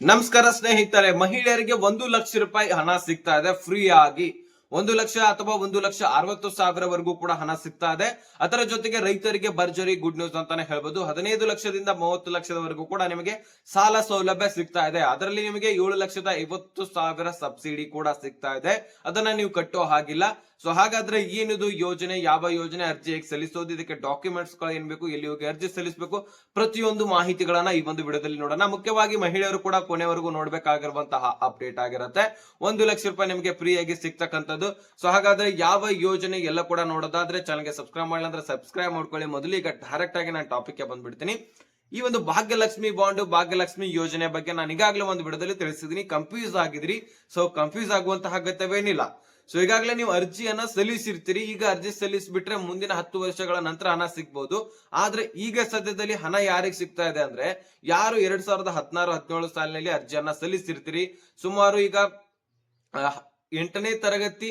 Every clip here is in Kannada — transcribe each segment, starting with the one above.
ನಮಸ್ಕಾರ ಸ್ನೇಹಿತರೆ ಮಹಿಳೆಯರಿಗೆ ಒಂದು ಲಕ್ಷ ರೂಪಾಯಿ ಹಣ ಸಿಗ್ತಾ ಇದೆ ಫ್ರೀ ಆಗಿ ಒಂದು ಲಕ್ಷ ಅಥವಾ ಒಂದು ಲಕ್ಷ ಅರವತ್ತು ಸಾವಿರವರೆಗೂ ಕೂಡ ಹಣ ಸಿಗ್ತಾ ಇದೆ. ಅದರ ಜೊತೆಗೆ ರೈತರಿಗೆ ಭರ್ಜರಿ ಗುಡ್ ನ್ಯೂಸ್ ಅಂತಾನೆ ಹೇಳ್ಬೋದು. ಹದಿನೈದು ಲಕ್ಷದಿಂದ ಮೂವತ್ತು ಲಕ್ಷದವರೆಗೂ ಕೂಡ ನಿಮಗೆ ಸಾಲ ಸೌಲಭ್ಯ ಸಿಗ್ತಾ ಇದೆ. ಅದರಲ್ಲಿ ನಿಮಗೆ ಏಳು ಲಕ್ಷದ ಐವತ್ತು ಸಾವಿರ ಸಬ್ಸಿಡಿ ಕೂಡ ಸಿಗ್ತಾ ಇದೆ. ಅದನ್ನ ನೀವು ಕಟ್ಟೋ ಹಾಗಿಲ್ಲ. ಸೊ ಹಾಗಾದ್ರೆ ಏನಿದು ಯೋಜನೆ? ಯಾವ ಯೋಜನೆ? ಅರ್ಜಿ ಹೇಗೆ ಸಲ್ಲಿಸೋದು? ಇದಕ್ಕೆ ಡಾಕ್ಯುಮೆಂಟ್ಸ್ಗಳು ಏನ್ ಬೇಕು? ಎಲ್ಲಿ ಹೋಗಿ ಅರ್ಜಿ ಸಲ್ಲಿಸಬೇಕು? ಪ್ರತಿಯೊಂದು ಮಾಹಿತಿಗಳನ್ನ ಈ ಒಂದು ವಿಡಿಯೋದಲ್ಲಿ ನೋಡೋಣ. ಮುಖ್ಯವಾಗಿ ಮಹಿಳೆಯರು ಕೂಡ ಕೊನೆವರೆಗೂ ನೋಡ್ಬೇಕಾಗಿರುವಂತಹ ಅಪ್ಡೇಟ್ ಆಗಿರುತ್ತೆ. ಒಂದು ಲಕ್ಷ ರೂಪಾಯಿ ನಿಮಗೆ ಫ್ರೀ ಆಗಿ ಸಿಗ್ತಕ್ಕಂಥದ್ದು ಸೊ ಹಾಗಾದ್ರೆ ಯಾವ ಯೋಜನೆ ಎಲ್ಲ ಕೂಡ ನೋಡೋದಾದ್ರೆ ಚಾನಲ್ಗೆ ಸಬ್ಸ್ಕ್ರೈಬ್ ಮಾಡಿಲ್ಲ ಅಂದ್ರೆ ಸಬ್ಸ್ಕ್ರೈಬ್ ಮಾಡ್ಕೊಳ್ಳಿ. ಮೊದಲು ಈಗ ಡೈರೆಕ್ಟ್ ಆಗಿ ನಾನು ಟಾಪಿಕ್ ಬಂದ್ಬಿಡ್ತೀನಿ. ಈ ಒಂದು ಭಾಗ್ಯಲಕ್ಷ್ಮಿ ಬಾಂಡ್ ಭಾಗ್ಯಲಕ್ಷ್ಮಿ ಯೋಜನೆ ಬಗ್ಗೆ ನಾನು ಈಗಾಗಲೇ ಒಂದು ವಿಡದಲ್ಲಿ ತಿಳಿಸಿದೀನಿ ಕನ್ಫ್ಯೂಸ್ ಆಗಿದ್ರಿ. ಸೊ ಕನ್ಫ್ಯೂಸ್ ಆಗುವಂತಹ ಅಗತ್ಯವೇನಿಲ್ಲ. ಸೊ ಈಗಾಗಲೇ ನೀವು ಅರ್ಜಿಯನ್ನ ಸಲ್ಲಿಸಿರ್ತೀರಿ. ಈಗ ಅರ್ಜಿ ಸಲ್ಲಿಸಿಬಿಟ್ರೆ ಮುಂದಿನ ಹತ್ತು ವರ್ಷಗಳ ನಂತರ ಹಣ ಸಿಗ್ಬಹುದು ಆದ್ರೆ ಈಗ ಸದ್ಯದಲ್ಲಿ ಹಣ ಯಾರಿಗೆ ಸಿಗ್ತಾ ಇದೆ ಅಂದ್ರೆ ಯಾರು ಎರಡ್ ಸಾವಿರದ ಹದಿನಾರು, ಹದಿನೇಳು ಸಾಲಿನಲ್ಲಿ ಅರ್ಜಿಯನ್ನ ಸಲ್ಲಿಸಿರ್ತೀರಿ. ಸುಮಾರು ಈಗ ಎಂಟನೇ ತರಗತಿ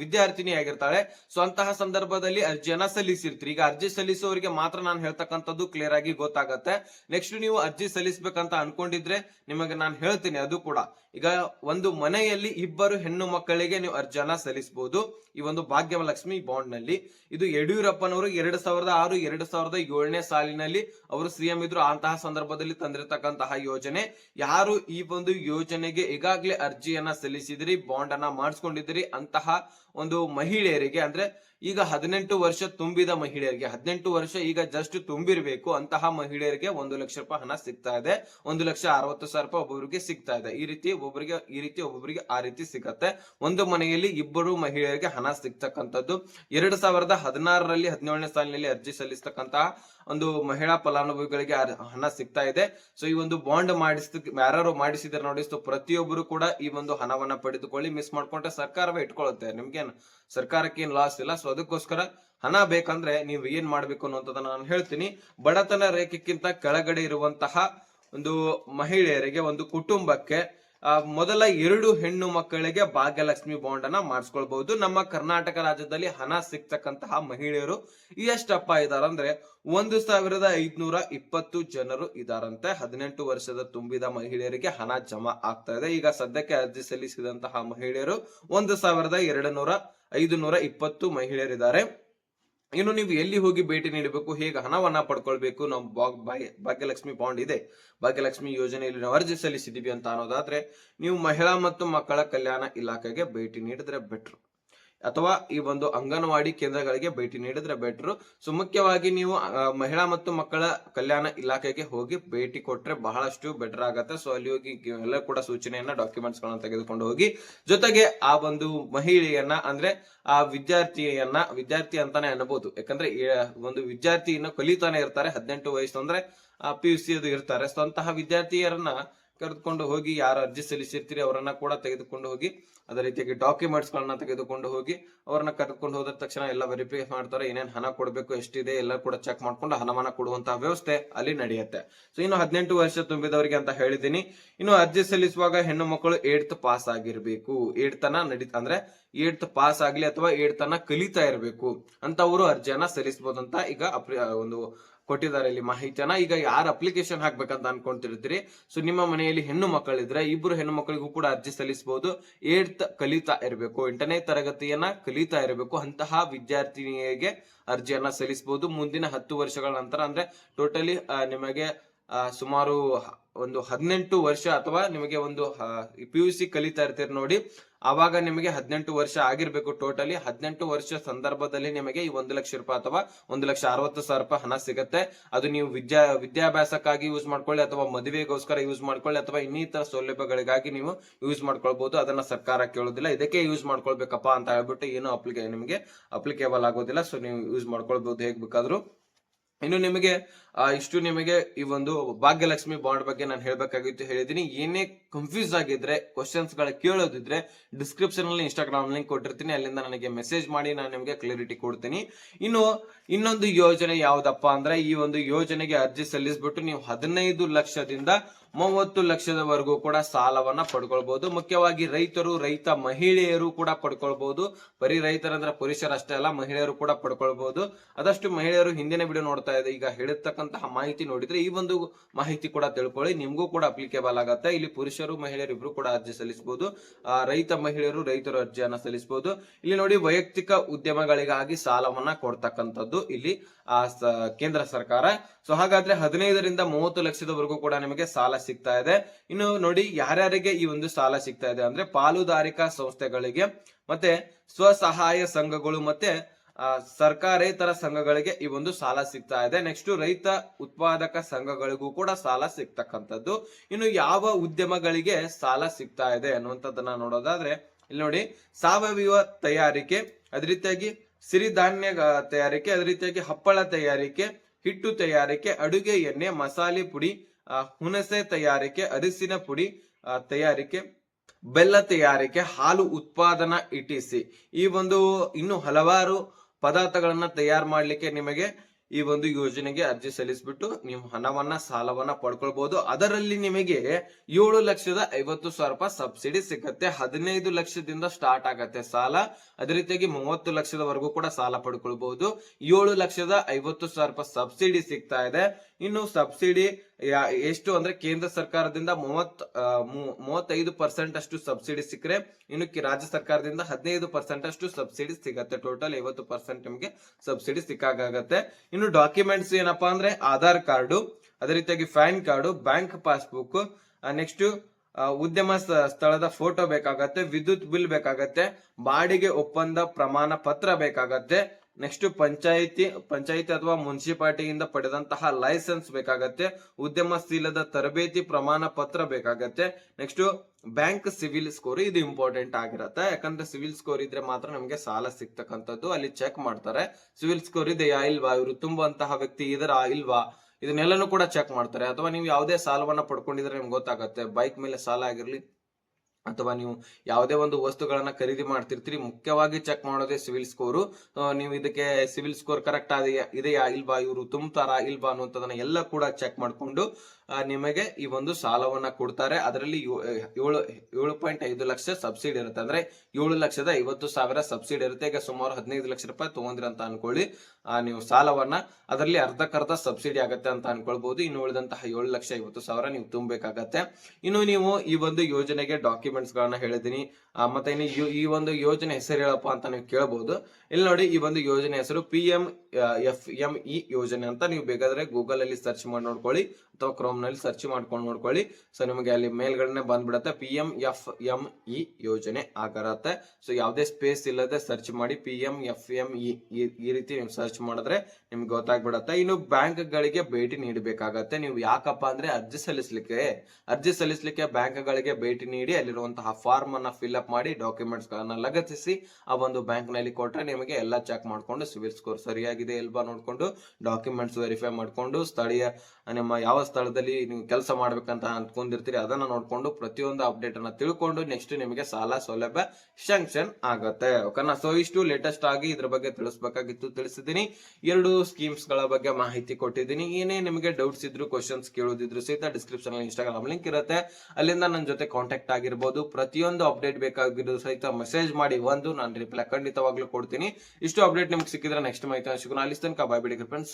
ವಿದ್ಯಾರ್ಥಿನಿ ಆಗಿರ್ತಾಳೆ. ಸೊ ಅಂತಹ ಸಂದರ್ಭದಲ್ಲಿ ಅರ್ಜಿಯನ್ನ ಸಲ್ಲಿಸಿರ್ತೀರಿ. ಈಗ ಅರ್ಜಿ ಸಲ್ಲಿಸೋರಿಗೆ ಮಾತ್ರ ನಾನು ಹೇಳ್ತಕ್ಕಂಥದ್ದು ಕ್ಲಿಯರ್ ಆಗಿ ಗೊತ್ತಾಗತ್ತೆ. ನೆಕ್ಸ್ಟ್ ನೀವು ಅರ್ಜಿ ಸಲ್ಲಿಸ್ಬೇಕಂತ ಅನ್ಕೊಂಡಿದ್ರೆ ನಿಮಗೆ ನಾನು ಹೇಳ್ತೀನಿ, ಅದು ಕೂಡ. ಈಗ ಒಂದು ಮನೆಯಲ್ಲಿ ಇಬ್ಬರು ಹೆಣ್ಣು ಮಕ್ಕಳಿಗೆ ನೀವು ಅರ್ಜಿಯನ್ನ ಸಲ್ಲಿಸಬಹುದು ಈ ಒಂದು ಭಾಗ್ಯಲಕ್ಷ್ಮಿ ಬಾಂಡ್ನಲ್ಲಿ ಇದು ಯಡಿಯೂರಪ್ಪನವರು ಎರಡ್ ಸಾವಿರದ ಆರು, ಎರಡ್ ಸಾವಿರದ ಏಳನೇ ಸಾಲಿನಲ್ಲಿ ಅವರು ಸಿಎಂ ಇದ್ರು. ಅಂತಹ ಸಂದರ್ಭದಲ್ಲಿ ತಂದಿರತಕ್ಕಂತಹ ಯೋಜನೆ. ಯಾರು ಈ ಒಂದು ಯೋಜನೆಗೆ ಈಗಾಗಲೇ ಅರ್ಜಿಯನ್ನ ಸಲ್ಲಿಸಿದ್ರಿ ಬಾಂಡ್ ಅನ್ನ ಮಾಡಿಸ್ಕೊಂಡಿದ್ರಿ ಅಂತಹ ಒಂದು ಮಹಿಳೆಯರಿಗೆ, ಅಂದ್ರೆ ಈಗ ಹದಿನೆಂಟು ವರ್ಷ ತುಂಬಿದ ಮಹಿಳೆಯರಿಗೆ, ಹದಿನೆಂಟು ವರ್ಷ ಈಗ ಜಸ್ಟ್ ತುಂಬಿರ್ಬೇಕು, ಅಂತಹ ಮಹಿಳೆಯರಿಗೆ ಒಂದು ಲಕ್ಷ ರೂಪಾಯಿ ಹಣ ಸಿಗ್ತಾ ಇದೆ, ಒಂದು ಲಕ್ಷ ಅರವತ್ತು ಸಾವಿರ ರೂಪಾಯಿ ಒಬ್ಬೊಬ್ಬರಿಗೆ ಸಿಗ್ತಾ ಇದೆ. ಈ ರೀತಿ ಒಬ್ಬೊಬ್ಬರಿಗೆ ಈ ರೀತಿ ಒಬ್ಬೊಬ್ಬರಿಗೆ ಆ ರೀತಿ ಸಿಗತ್ತೆ. ಒಂದು ಮನೆಯಲ್ಲಿ ಇಬ್ಬರು ಮಹಿಳೆಯರಿಗೆ ಹಣ ಸಿಗ್ತಕ್ಕಂಥದ್ದು. ಎರಡು ಸಾವಿರದ ಹದಿನಾರರಲ್ಲಿ, ಹದಿನೇಳನೇ ಸಾಲಿನಲ್ಲಿ ಅರ್ಜಿ ಸಲ್ಲಿಸತಕ್ಕಂತಹ ಒಂದು ಮಹಿಳಾ ಫಲಾನುಭವಿಗಳಿಗೆ ಹಣ ಸಿಗ್ತಾ ಇದೆ. ಸೊ ಈ ಒಂದು ಬಾಂಡ್ ಮಾಡಿಸ್ ಯಾರು ಮಾಡಿಸಿದ್ರೆ ನೋಡಿ ಪ್ರತಿಯೊಬ್ಬರು ಕೂಡ ಈ ಒಂದು ಹಣವನ್ನ ಪಡೆದುಕೊಳ್ಳಿ ಮಿಸ್ ಮಾಡ್ಕೊಂಡ್ರೆ ಸರ್ಕಾರವೇ ಇಟ್ಕೊಳ್ಳುತ್ತೆ ನಿಮ್ಗೇನು ಸರ್ಕಾರಕ್ಕೆ ಏನು ಲಾಸ್ ಇಲ್ಲ? ಸೊ ಅದಕ್ಕೋಸ್ಕರ ಹಣ ಬೇಕಂದ್ರೆ ನೀವು ಏನ್ ಮಾಡ್ಬೇಕು ಅನ್ನೋಂಥದ್ದನ್ನ ನಾನು ಹೇಳ್ತೀನಿ. ಬಡತನ ರೇಖೆಗಿಂತ ಕೆಳಗಡೆ ಇರುವಂತಹ ಒಂದು ಮಹಿಳೆಯರಿಗೆ, ಒಂದು ಕುಟುಂಬಕ್ಕೆ ಮೊದಲ ಎರಡು ಹೆಣ್ಣು ಮಕ್ಕಳಿಗೆ ಭಾಗ್ಯಲಕ್ಷ್ಮಿ ಬಾಂಡ್ ಅನ್ನ ಮಾಡಿಸ್ಕೊಳ್ಬಹುದು. ನಮ್ಮ ಕರ್ನಾಟಕ ರಾಜ್ಯದಲ್ಲಿ ಹಣ ಸಿಗ್ತಕ್ಕಂತಹ ಮಹಿಳೆಯರು ಎಷ್ಟಪ್ಪ ಇದಾರಂದ್ರೆ, ಒಂದು ಸಾವಿರದ ಐದ್ನೂರ ಇಪ್ಪತ್ತು ಜನರು ಇದಾರಂತೆ. ಹದಿನೆಂಟು ವರ್ಷದ ತುಂಬಿದ ಮಹಿಳೆಯರಿಗೆ ಹಣ ಜಮಾ ಆಗ್ತಾ ಇದೆ. ಈಗ ಸದ್ಯಕ್ಕೆ ಅರ್ಜಿ ಸಲ್ಲಿಸಿದಂತಹ ಮಹಿಳೆಯರು ಒಂದು ಸಾವಿರದ ಎರಡು ನೂರ ಐದು ನೂರ ಇಪ್ಪತ್ತು ಮಹಿಳೆಯರಿದ್ದಾರೆ. ಇನ್ನು ನೀವು ಎಲ್ಲಿ ಹೋಗಿ ಭೇಟಿ ನೀಡಬೇಕು, ಹೇಗೆ ಹಣವನ್ನ ಪಡ್ಕೊಳ್ಬೇಕು ನಾವು ಭಾಗ್- ಭಾಗ್ಯ- ಭಾಗ್ಯಲಕ್ಷ್ಮಿ ಬಾಂಡ್ ಇದೆ. ಭಾಗ್ಯಲಕ್ಷ್ಮಿ ಯೋಜನೆಯಲ್ಲಿ ನಾವು ಅರ್ಜಿ ಸಲ್ಲಿಸಿದೀವಿ ಅಂತ ಅನ್ನೋದಾದ್ರೆ, ನೀವು ಮಹಿಳಾ ಮತ್ತು ಮಕ್ಕಳ ಕಲ್ಯಾಣ ಇಲಾಖೆಗೆ ಭೇಟಿ ನೀಡಿದ್ರೆ ಬೆಟ್ರು ಅಥವಾ ಈ ಒಂದು ಅಂಗನವಾಡಿ ಕೇಂದ್ರಗಳಿಗೆ ಭೇಟಿ ನೀಡಿದ್ರೆ ಬೆಟ್ರು ಸೊ ಮುಖ್ಯವಾಗಿ ನೀವು ಮಹಿಳಾ ಮತ್ತು ಮಕ್ಕಳ ಕಲ್ಯಾಣ ಇಲಾಖೆಗೆ ಹೋಗಿ ಭೇಟಿ ಕೊಟ್ರೆ ಬಹಳಷ್ಟು ಬೆಟರ್ ಆಗತ್ತೆ. ಸೊ ಅಲ್ಲಿ ಹೋಗಿ ಎಲ್ಲ ಕೂಡ ಸೂಚನೆಯನ್ನ ಡಾಕ್ಯುಮೆಂಟ್ಸ್ ಗಳನ್ನ ತೆಗೆದುಕೊಂಡು ಹೋಗಿ, ಜೊತೆಗೆ ಆ ಒಂದು ಮಹಿಳೆಯನ್ನ ಅಂದ್ರೆ ಆ ವಿದ್ಯಾರ್ಥಿಯನ್ನ, ವಿದ್ಯಾರ್ಥಿ ಅಂತಾನೆ ಅನ್ಬೋದು. ಯಾಕಂದ್ರೆ ಒಂದು ವಿದ್ಯಾರ್ಥಿಯನ್ನ ಕಲಿತಾನೆ ಇರ್ತಾರೆ, ಹದಿನೆಂಟು ವಯಸ್ಸು ಅಂದ್ರೆ ಪಿ ಯು ಸಿ ಅದು ಇರ್ತಾರೆ. ಸೊ ಅಂತಹ ವಿದ್ಯಾರ್ಥಿಯರನ್ನ ಕರೆದುಕೊಂಡು ಹೋಗಿ, ಯಾರು ಅರ್ಜಿ ಸಲ್ಲಿಸಿರ್ತೀರಿ ಅವರನ್ನ ಕೂಡ ತೆಗೆದುಕೊಂಡು ಹೋಗಿ, ಅದೇ ರೀತಿಯಾಗಿ ಡಾಕ್ಯುಮೆಂಟ್ಸ್ ಗಳನ್ನ ತೆಗೆದುಕೊಂಡು ಹೋಗಿ, ಅವರನ್ನ ಕರೆದುಕೊಂಡು ಹೋದ ತಕ್ಷಣ ಎಲ್ಲ ವೆರಿಫೈ ಮಾಡ್ತಾರೆ, ಏನೇನು ಹಣ ಕೊಡಬೇಕು, ಎಷ್ಟಿದೆ ಎಲ್ಲ ಕೂಡ ಚೆಕ್ ಮಾಡ್ಕೊಂಡು ಹಣವನ್ನ ಕೊಡುವಂತಹ ವ್ಯವಸ್ಥೆ ಅಲ್ಲಿ ನಡೆಯುತ್ತೆ. ಸೊ ಇನ್ನು ಹದಿನೆಂಟು ವರ್ಷ ತುಂಬಿದವರಿಗೆ ಅಂತ ಹೇಳಿದ್ದೀನಿ. ಇನ್ನು ಅರ್ಜಿ ಸಲ್ಲಿಸುವಾಗ ಹೆಣ್ಣು ಮಕ್ಕಳು ಏಡ್ತ್ ಪಾಸ್ ಆಗಿರ್ಬೇಕು. ಏಡ್ತನ ನಡೀತ ಅಂದ್ರೆ ಏಡ್ತ್ ಪಾಸ್ ಆಗ್ಲಿ ಅಥವಾ ಏಡ್ತನ ಕಲಿತಾ ಇರಬೇಕು. ಅಂತ ಅವರು ಅರ್ಜಿಯನ್ನ ಸಲ್ಲಿಸಬಹುದಂತ ಈಗ ಒಂದು ಕೊಟ್ಟಿದ್ದಾರೆ ಇಲ್ಲಿ ಮಾಹಿತಿಯನ್ನ. ಈಗ ಯಾರು ಅಪ್ಲಿಕೇಶನ್ ಹಾಕ್ಬೇಕಂತ ಅನ್ಕೊಂತಿರ್ತೀರಿ ಸೊ ನಿಮ್ಮ ಮನೆಯಲ್ಲಿ ಹೆಣ್ಣು ಮಕ್ಕಳಿದ್ರೆ ಇಬ್ರು ಹೆಣ್ಣು ಮಕ್ಕಳಿಗೂ ಕೂಡ ಅರ್ಜಿ ಸಲ್ಲಿಸಬಹುದು ಏಡ್ತ್ ಕಲಿತಾ ಇರಬೇಕು, ಎಂಟನೇ ತರಗತಿಯನ್ನ ಕಲಿತಾ ಇರಬೇಕು, ಅಂತಹ ವಿದ್ಯಾರ್ಥಿನಿಯರಿಗೆ ಅರ್ಜಿಯನ್ನ ಸಲ್ಲಿಸಬಹುದು ಮುಂದಿನ ಹತ್ತು ವರ್ಷಗಳ ನಂತರ ಅಂದ್ರೆ ಟೋಟಲಿ ನಿಮಗೆ ಸುಮಾರು ಒಂದು ಹದಿನೆಂಟು ವರ್ಷ ಅಥವಾ ನಿಮಗೆ ಒಂದು ಪಿ ಯು ಸಿ ಕಲಿತಾ ಇರ್ತೀರಿ ನೋಡಿ. ಆವಾಗ ನಿಮಗೆ ಹದಿನೆಂಟು ವರ್ಷ ಆಗಿರ್ಬೇಕು ಟೋಟಲಿ. ಹದಿನೆಂಟು ವರ್ಷ ಸಂದರ್ಭದಲ್ಲಿ ನಿಮಗೆ ಈ ಒಂದು ಲಕ್ಷ ರೂಪಾಯಿ ಅಥವಾ ಒಂದು ಲಕ್ಷ ಅರವತ್ತು ಸಾವಿರ ರೂಪಾಯಿ ಹಣ ಸಿಗುತ್ತೆ. ಅದು ನೀವು ವಿದ್ಯಾ, ವಿದ್ಯಾಭ್ಯಾಸಕ್ಕಾಗಿ ಯೂಸ್ ಮಾಡ್ಕೊಳ್ಳಿ ಅಥವಾ ಮದುವೆಗೋಸ್ಕರ ಯೂಸ್ ಮಾಡ್ಕೊಳ್ಳಿ ಅಥವಾ ಇನ್ನಿತರ ಸೌಲಭ್ಯಗಳಿಗಾಗಿ ನೀವು ಯೂಸ್ ಮಾಡ್ಕೊಳ್ಬಹುದು ಅದನ್ನ ಸರ್ಕಾರ ಕೇಳೋದಿಲ್ಲ. ಇದಕ್ಕೆ ಯೂಸ್ ಮಾಡ್ಕೊಳ್ಬೇಕಪ್ಪ ಅಂತ ಹೇಳ್ಬಿಟ್ಟು ಏನು ಅಪ್ಲಿಕೇ, ನಿಮಗೆ ಅಪ್ಲಿಕೇಬಲ್ ಆಗೋದಿಲ್ಲ. ಸೊ ನೀವು ಯೂಸ್ ಮಾಡ್ಕೊಳ್ಬಹುದು ಹೇಗ್ ಬೇಕಾದ್ರೂ. ಇನ್ನು ನಿಮಗೆ ಇಷ್ಟು ನಿಮಗೆ ಈ ಒಂದು ಭಾಗ್ಯಲಕ್ಷ್ಮಿ ಬಾಂಡ್ ಬಗ್ಗೆ ನಾನು ಹೇಳಬೇಕಾಗಿತ್ತು ಹೇಳಿದೀನಿ ಏನೇ ಕನ್ಫ್ಯೂಸ್ ಆಗಿದ್ರೆ ಕ್ವಶನ್ಸ್ಗಳ ಕೇಳೋದಿದ್ರೆ ಡಿಸ್ಕ್ರಿಪ್ಷನ್ ಅಲ್ಲಿ ಇನ್ಸ್ಟಾಗ್ರಾಮ್ ಲಿಂಕ್ ಕೊಟ್ಟಿರ್ತೀನಿ. ಅಲ್ಲಿಂದ ನನಗೆ ಮೆಸೇಜ್ ಮಾಡಿ ನಾನು ನಿಮಗೆ ಕ್ಲಿಯರಿಟಿ ಕೊಡ್ತೀನಿ. ಇನ್ನು ಇನ್ನೊಂದು ಯೋಜನೆ ಯಾವ್ದಪ್ಪ ಅಂದ್ರೆ, ಈ ಒಂದು ಯೋಜನೆಗೆ ಅರ್ಜಿ ಸಲ್ಲಿಸ್ಬಿಟ್ಟು ನೀವು ಹದಿನೈದು ಲಕ್ಷದಿಂದ ಮೂವತ್ತು ಲಕ್ಷದವರೆಗೂ ಕೂಡ ಸಾಲವನ್ನ ಪಡ್ಕೊಳ್ಬಹುದು ಮುಖ್ಯವಾಗಿ ರೈತರು, ರೈತ ಮಹಿಳೆಯರು ಕೂಡ ಪಡ್ಕೊಳ್ಬಹುದು ಬರೀ ರೈತರಂದ್ರೆ ಪುರುಷರಷ್ಟೇ ಅಲ್ಲ, ಮಹಿಳೆಯರು ಕೂಡ ಪಡ್ಕೊಳ್ಬಹುದು ಅದಷ್ಟು ಮಹಿಳೆಯರು ಹಿಂದಿನ ವಿಡಿಯೋ ನೋಡ್ತಾ ಇದೆ ಈಗ ಹೇಳಿರ್ತಕ್ಕಂಥ ಇರ್ತಕ್ಕಂತಹ ಮಾಹಿತಿ ನೋಡಿದ್ರೆ ಈ ಒಂದು ಮಾಹಿತಿ ಕೂಡ ತಿಳ್ಕೊಳ್ಳಿ. ನಿಮಗೂ ಕೂಡ ಅಪ್ಲಿಕೇಬಲ್ ಆಗತ್ತೆ. ಇಲ್ಲಿ ಪುರುಷರು, ಮಹಿಳೆಯರು ಇಬ್ರು ಕೂಡ ಅರ್ಜಿ ಸಲ್ಲಿಸಬಹುದು. ರೈತ ಮಹಿಳೆಯರು, ರೈತರು ಅರ್ಜಿಯನ್ನ ಸಲ್ಲಿಸಬಹುದು. ಇಲ್ಲಿ ನೋಡಿ ವೈಯಕ್ತಿಕ ಉದ್ಯಮಗಳಿಗಾಗಿ ಸಾಲವನ್ನ ಕೊಡ್ತಕ್ಕಂಥದ್ದು ಇಲ್ಲಿ, ಆ ಕೇಂದ್ರ ಸರ್ಕಾರ. ಸೊ ಹಾಗಾದ್ರೆ ಹದಿನೈದರಿಂದ ಮೂವತ್ತು ಲಕ್ಷದವರೆಗೂ ಕೂಡ ನಿಮಗೆ ಸಾಲ ಸಿಗ್ತಾ ಇದೆ. ಇನ್ನು ನೋಡಿ ಯಾರ್ಯಾರಿಗೆ ಈ ಒಂದು ಸಾಲ ಸಿಗ್ತಾ ಇದೆ ಅಂದ್ರೆ ಪಾಲುದಾರಿಕಾ ಸಂಸ್ಥೆಗಳಿಗೆ, ಮತ್ತೆ ಸ್ವಸಹಾಯ ಸಂಘಗಳು, ಮತ್ತೆ ಸರ್ಕಾರೇತರ ಸಂಘಗಳಿಗೆ ಈ ಒಂದು ಸಾಲ ಸಿಗ್ತಾ ಇದೆ. ನೆಕ್ಸ್ಟ್ ರೈತ ಉತ್ಪಾದಕ ಸಂಘಗಳಿಗೂ ಕೂಡ ಸಾಲ ಸಿಗ್ತಕ್ಕಂಥದ್ದು. ಇನ್ನು ಯಾವ ಉದ್ಯಮಗಳಿಗೆ ಸಾಲ ಸಿಗ್ತಾ ಇದೆ ಅನ್ನುವಂಥದ್ದನ್ನ ನೋಡೋದಾದ್ರೆ, ಇಲ್ಲಿ ನೋಡಿ, ಸಾವಯವ ತಯಾರಿಕೆ, ಅದೇ ರೀತಿಯಾಗಿ ಸಿರಿಧಾನ್ಯ ತಯಾರಿಕೆ, ಅದೇ ರೀತಿಯಾಗಿ ಹಪ್ಪಳ ತಯಾರಿಕೆ, ಹಿಟ್ಟು ತಯಾರಿಕೆ, ಅಡುಗೆ ಎಣ್ಣೆ, ಮಸಾಲೆ ಪುಡಿ ಹುಣಸೆ ತಯಾರಿಕೆ, ಅರಿಸಿನ ಪುಡಿ ತಯಾರಿಕೆ, ಬೆಲ್ಲ ತಯಾರಿಕೆ, ಹಾಲು ಉತ್ಪಾದನಾ ಇಟಿಸಿ ಈ ಒಂದು ಇನ್ನು ಹಲವಾರು ಪದಾರ್ಥಗಳನ್ನ ತಯಾರು ಮಾಡ್ಲಿಕ್ಕೆ ನಿಮಗೆ ಈ ಒಂದು ಯೋಜನೆಗೆ ಅರ್ಜಿ ಸಲ್ಲಿಸ್ಬಿಟ್ಟು ನೀವು ಹಣವನ್ನ, ಸಾಲವನ್ನ ಪಡ್ಕೊಳ್ಬಹುದು ಅದರಲ್ಲಿ ನಿಮಗೆ ಏಳು ಲಕ್ಷದ ಐವತ್ತು ಸಾವಿರ ರೂಪಾಯಿ ಸಬ್ಸಿಡಿ ಸಿಗತ್ತೆ. ಹದಿನೈದು ಲಕ್ಷದಿಂದ ಸ್ಟಾರ್ಟ್ ಆಗತ್ತೆ ಸಾಲ. ಅದೇ ರೀತಿಯಾಗಿ ಮೂವತ್ತು ಲಕ್ಷದವರೆಗೂ ಕೂಡ ಸಾಲ ಪಡ್ಕೊಳ್ಬಹುದು ಏಳು ಲಕ್ಷದ ಐವತ್ತು ಸಾವಿರ ರೂಪಾಯಿ ಸಬ್ಸಿಡಿ ಸಿಗ್ತಾ ಇದೆ. ಇನ್ನು ಸಬ್ಸಿಡಿ ಎಷ್ಟು ಅಂದ್ರೆ ಕೇಂದ್ರ ಸರ್ಕಾರದಿಂದ ಮೂವತ್ ಮೂವತ್ತೈದು ಪರ್ಸೆಂಟ್ ಅಷ್ಟು ಸಬ್ಸಿಡಿ ಸಿಕ್ಕರೆ ಇನ್ನು ರಾಜ್ಯ ಸರ್ಕಾರದಿಂದ ಹದಿನೈದು ಪರ್ಸೆಂಟ್ ಅಷ್ಟು ಸಬ್ಸಿಡಿ ಸಿಗತ್ತೆ. ಟೋಟಲ್ ಐವತ್ತು ಪರ್ಸೆಂಟ್ ನಿಮಗೆ ಸಬ್ಸಿಡಿ ಸಿಕ್ಕಾಗತ್ತೆ ಇನ್ನು ಡಾಕ್ಯುಮೆಂಟ್ಸ್ ಏನಪ್ಪಾ ಅಂದ್ರೆ ಆಧಾರ್ ಕಾರ್ಡು, ಅದೇ ರೀತಿಯಾಗಿ PAN card, bank passbook next ಉದ್ಯಮ ಸ್ಥಳದ ಫೋಟೋ ಬೇಕಾಗತ್ತೆ, ವಿದ್ಯುತ್ ಬಿಲ್ ಬೇಕಾಗತ್ತೆ, ಬಾಡಿಗೆ ಒಪ್ಪಂದ ಪ್ರಮಾಣ ಪತ್ರ ಬೇಕಾಗತ್ತೆ. ನೆಕ್ಸ್ಟ್ ಪಂಚಾಯಿತಿ ಪಂಚಾಯಿತಿ ಅಥವಾ ಮುನ್ಸಿಪಾಲಿಟಿಯಿಂದ ಪಡೆದಂತಹ ಲೈಸೆನ್ಸ್ ಬೇಕಾಗತ್ತೆ. ಉದ್ಯಮಶೀಲದ ತರಬೇತಿ ಪ್ರಮಾಣ ಪತ್ರ ಬೇಕಾಗತ್ತೆ. ನೆಕ್ಸ್ಟ್ ಬ್ಯಾಂಕ್ ಸಿವಿಲ್ ಸ್ಕೋರ್ ಇದು ಇಂಪಾರ್ಟೆಂಟ್ ಆಗಿರತ್ತೆ. ಯಾಕಂದ್ರೆ ಸಿವಿಲ್ ಸ್ಕೋರ್ ಇದ್ರೆ ಮಾತ್ರ ನಮಗೆ ಸಾಲ ಸಿಗ್ತಕ್ಕಂಥದ್ದು. ಅಲ್ಲಿ ಚೆಕ್ ಮಾಡ್ತಾರೆ. ಸಿವಿಲ್ ಸ್ಕೋರ್ ಇದೆಯಾ ಇಲ್ವಾ? ಇವರು ತುಂಬುವಂತಹ ವ್ಯಕ್ತಿ ಇದರ ಇಲ್ವಾ? ಇದನ್ನೆಲ್ಲನೂ ಕೂಡ ಚೆಕ್ ಮಾಡ್ತಾರೆ. ಅಥವಾ ನೀವು ಯಾವುದೇ ಸಾಲವನ್ನ ಪಡ್ಕೊಂಡಿದ್ರೆ ನಿಮ್ಗೆ ಗೊತ್ತಾಗತ್ತೆ. ಬೈಕ್ ಮೇಲೆ ಸಾಲ ಆಗಿರ್ಲಿ ಅಥವಾ ನೀವು ಯಾವುದೇ ಒಂದು ವಸ್ತುಗಳನ್ನ ಖರೀದಿ ಮಾಡ್ತಿರ್ತೀರಿ, ಮುಖ್ಯವಾಗಿ ಚೆಕ್ ಮಾಡೋದೇ ಸಿವಿಲ್ ಸ್ಕೋರು ನೀವು ಇದಕ್ಕೆ ಸಿವಿಲ್ ಸ್ಕೋರ್ ಕರೆಕ್ಟ್ ಇದೆಯಾ ಇಲ್ವಾ, ಇವರು ತುಂಬ್ತಾರಾ ಇಲ್ವಾ ಅನ್ನುವಂಥದನ್ನ ಎಲ್ಲ ಕೂಡ ಚೆಕ್ ಮಾಡಿಕೊಂಡು ನಿಮಗೆ ಈ ಒಂದು ಸಾಲವನ್ನ ಕೊಡ್ತಾರೆ. ಅದರಲ್ಲಿ ಏಳು ಏಳು ಪಾಯಿಂಟ್ ಐದು ಲಕ್ಷ ಸಬ್ಸಿಡಿ ಇರುತ್ತೆ. ಅಂದ್ರೆ ಏಳು ಲಕ್ಷದ ಐವತ್ತು ಸಾವಿರ ಸಬ್ಸಿಡಿ ಇರುತ್ತೆ. ಈಗ ಸುಮಾರು ಹದಿನೈದು ಲಕ್ಷ ರೂಪಾಯಿ ತಗೊಂಡ್ರಿ ಅಂತ ಅನ್ಕೊಳ್ಳಿ. ಆ, ನೀವು ಸಾಲವನ್ನ ಅದರಲ್ಲಿ ಅರ್ಧಕ್ಕರ್ಧ ಸಬ್ಸಿಡಿ ಆಗತ್ತೆ ಅಂತ ಅನ್ಕೊಳ್ಬಹುದು ಇನ್ನು ಉಳಿದಂತಹ ಏಳು ಲಕ್ಷ ಐವತ್ತು ಸಾವಿರ ನೀವು ತುಂಬಬೇಕಾಗತ್ತೆ. ಇನ್ನು ನೀವು ಈ ಒಂದು ಯೋಜನೆಗೆ ಡಾಕ್ಯುಮೆಂಟ್ಸ್ ಗಳನ್ನ ಹೇಳಿದೀನಿ ಮತ್ತೆ ಇನ್ನು ಈ ಒಂದು ಯೋಜನೆ ಹೆಸರು ಹೇಳಪ್ಪ ಅಂತ ನೀವು ಕೇಳಬಹುದು ಇಲ್ಲಿ ನೋಡಿ, ಈ ಒಂದು ಯೋಜನೆ ಹೆಸರು P M F M E ಯೋಜನೆ ಅಂತ ನೀವು ಬೇಕಾದ್ರೆ ಗೂಗಲ್ ಅಲ್ಲಿ ಸರ್ಚ್ ಮಾಡಿ ನೋಡ್ಕೊಳ್ಳಿ ಅಥವಾ ಕ್ರೋಮ್ನಲ್ಲಿ ಸರ್ಚ್ ಮಾಡ್ಕೊಂಡು ನೋಡ್ಕೊಳ್ಳಿ. ಸೊ ನಿಮಗೆ ಅಲ್ಲಿ ಮೇಲ್ಗಡೆ ಬಂದ್ಬಿಡತ್ತೆ. P M F M E ಯೋಜನೆ ಆಗರತ್ತೆ ಸೊ ಯಾವುದೇ ಸ್ಪೇಸ್ ಇಲ್ಲದೆ ಸರ್ಚ್ ಮಾಡಿ P M F M E ಈ ರೀತಿ ನೀವು ಸರ್ಚ್ ಮಾಡಿದ್ರೆ ನಿಮ್ಗೆ ಗೊತ್ತಾಗ್ಬಿಡತ್ತೆ. ಇನ್ನು ಬ್ಯಾಂಕ್ ಗಳಿಗೆ ಭೇಟಿ ನೀಡಬೇಕಾಗತ್ತೆ. ನೀವು ಯಾಕಪ್ಪ ಅಂದ್ರೆ ಅರ್ಜಿ ಸಲ್ಲಿಸಲಿಕ್ಕೆ ಅರ್ಜಿ ಸಲ್ಲಿಸಲಿಕ್ಕೆ ಬ್ಯಾಂಕ್ ಗಳಿಗೆ ಭೇಟಿ ನೀಡಿ ಅಲ್ಲಿರುವಂತಹ ಫಾರ್ಮ್ ಅನ್ನ ಫಿಲ್ ಅಪ್ ಮಾಡಿ ಡಾಕ್ಯುಮೆಂಟ್ಸ್ ಗಳನ್ನ ಲಗತ್ತಿಸಿ ಆ ಒಂದು ಬ್ಯಾಂಕ್ನಲ್ಲಿ ಕೊಟ್ರೆ ನಿಮಗೆ ಎಲ್ಲ ಚೆಕ್ ಮಾಡ್ಕೊಂಡು ಸಿವಿಲ್ ಸ್ಕೋರ್ ಸರಿಯಾಗಿದೆ ಇಲ್ವಾ ನೋಡ್ಕೊಂಡು ಡಾಕ್ಯುಮೆಂಟ್ಸ್ ವೆರಿಫೈ ಮಾಡ್ಕೊಂಡು ಸ್ಥಳೀಯ, ನಿಮ್ಮ ಯಾವ ಸ್ಥಳದಲ್ಲಿ ನೀವು ಕೆಲಸ ಮಾಡ್ಬೇಕಂತ ಅನ್ಕೊಂಡಿರ್ತೀರಿ ಅದನ್ನ ನೋಡ್ಕೊಂಡು ಪ್ರತಿಯೊಂದು ಅಪ್ಡೇಟ್ ಅನ್ನ ತಿಳ್ಕೊಂಡು ನೆಕ್ಸ್ಟ್ ನಿಮಗೆ ಸಾಲ ಸೌಲಭ್ಯ ಶಾಂಕ್ಷನ್ ಆಗುತ್ತೆ. ಓಕೆನಾ ಸೊ ಇಷ್ಟು ಲೇಟೆಸ್ಟ್ ಆಗಿ ಇದ್ರ ಬಗ್ಗೆ ತಿಳಿಸ್ಬೇಕಾಗಿತ್ತು. ತಿಳಿಸಿದ್ದೀನಿ. ಎರಡು ಸ್ಕೀಮ್ಸ್ಗಳ ಬಗ್ಗೆ ಮಾಹಿತಿ ಕೊಟ್ಟಿದ್ದೀನಿ. ಏನೇ ನಿಮಗೆ ಡೌಟ್ಸ್ ಇದ್ರು ಕ್ವಶನ್ಸ್ ಕೇಳೋದಿದ್ರು ಸಹಿತ ಡಿಸ್ಕ್ರಿಪ್ಷನ್ ಇನ್ಸ್ಟಾಗ್ರಾಮ್ ಲಿಂಕ್ ಇರುತ್ತೆ. ಅಲ್ಲಿಂದ ನನ್ನ ಜೊತೆ ಕಾಂಟ್ಯಾಕ್ಟ್ ಆಗಿರ್ಬೋದು. ಪ್ರತಿಯೊಂದು ಅಪ್ಡೇಟ್ ಬೇಕಾಗಿರೋದು ಸಹಿತ ಮೆಸೇಜ್ ಮಾಡಿ ಒಂದು, ನಾನು ರಿಪ್ಲೈ ಖಂಡಿತವಾಗ್ಲೂ ಕೊಡ್ತೀನಿ. ಇಷ್ಟು ಅಪ್ಡೇಟ್ ನಿಮ್ಗೆ ಸಿಕ್ಕಿದ್ರೆ ನೆಕ್ಸ್ಟ್ ಮಾಹಿತಿ ಸಿಗೋಣ ಅಲ್ಲಿ ತನಕ ಬಾಯ್ ಬಿಡಿ ಫ್ರೆಂಡ್ಸ್